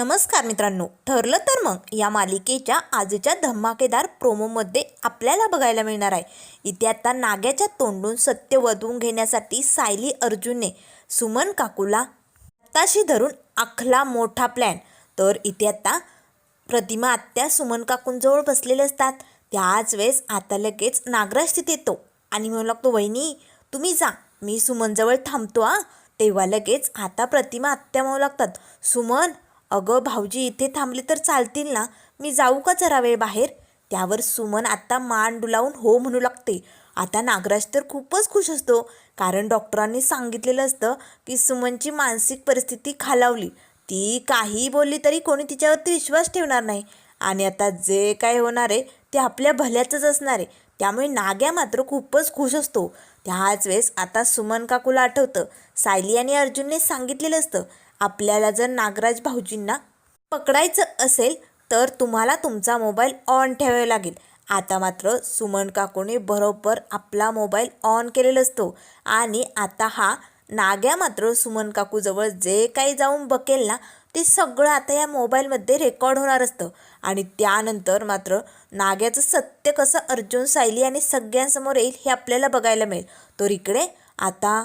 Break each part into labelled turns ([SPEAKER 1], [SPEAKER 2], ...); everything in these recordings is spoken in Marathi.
[SPEAKER 1] नमस्कार मित्रांनो ठरलं तर मग या मालिकेच्या आजच्या धमाकेदार प्रोमोमध्ये आपल्याला बघायला मिळणार आहे. इथे आता नाग्याच्या तोंडून सत्य वधवून घेण्यासाठी सायली अर्जुनने सुमन काकूला आत्ताशी धरून आखला मोठा प्लॅन तर इथे आता प्रतिमा आत्या सुमन काकूंजवळ बसलेले असतात. त्याच वेळेस आता लगेच नागराज तिथे येतो आणि म्हणू लागतो वहिनी तुम्ही जा. मी सुमनजवळ थांबतो आ तेव्हा लगेच आता प्रतिमा आत्या म्हणू लागतात सुमन अगं भाऊजी इथे थांबले तर चालतील ना? मी जाऊ का जरा वेळ बाहेर? त्यावर सुमन आत्ता मान डुलावून हो म्हणू लागते. आता नागराज तर खूपच खुश असतो कारण डॉक्टरांनी सांगितलेलं असतं की सुमनची मानसिक परिस्थिती खालावली. ती काही बोलली तरी कोणी तिच्यावरती विश्वास ठेवणार नाही. आणि आता जे काय होणार आहे ते आपल्या भल्याचंच असणार आहे. त्यामुळे नाग्या मात्र खूपच खुश असतो. त्याच वेळेस आता सुमन काकूला आठवतं. सायली आणि अर्जुनने सांगितलेलं असतं आपल्याला जर नागराज भाऊजींना पकडायचं असेल तर तुम्हाला तुमचा मोबाईल ऑन ठेवावा लागेल. आता मात्र सुमन काकूने बरोबर आपला मोबाईल ऑन केलेला असतो. आणि आता हा नाग्या मात्र सुमन काकूजवळ जे काही जाऊन बकेल ना ते सगळं आता या मोबाईलमध्ये रेकॉर्ड होणार असतं. आणि त्यानंतर मात्र नाग्याचं सत्य कसं अर्जुन सायली आणि सगळ्यांसमोर येईल हे आपल्याला बघायला मिळेल. तर इकडे आता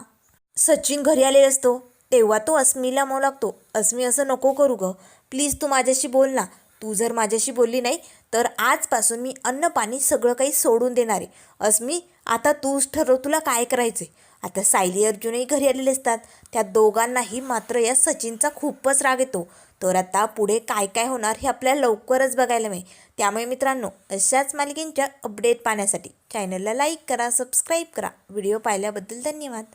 [SPEAKER 1] सचिन घरी आलेला असतो. तेव्हा तो अस्मीला म्हणू लागतो. अस्मी असं नको करू गं. प्लीज तू माझ्याशी बोल ना. तू जर माझ्याशी बोलली नाही तर आजपासून मी अन्न पाणी सगळं काही सोडून देणार आहे. अस्मी आता तूच ठरव तुला काय करायचं आता सायली अर्जुनही घरी आलेले असतात. त्या दोघांनाही मात्र या सचिनचा खूपच राग येतो. तर आता पुढे काय काय होणार हे आपल्याला लवकरच बघायला मिळेल. त्यामुळे मित्रांनो अशाच मालिकेंच्या अपडेट पाहण्यासाठी चॅनलला लाईक करा सबस्क्राईब करा. व्हिडिओ पाहिल्याबद्दल धन्यवाद.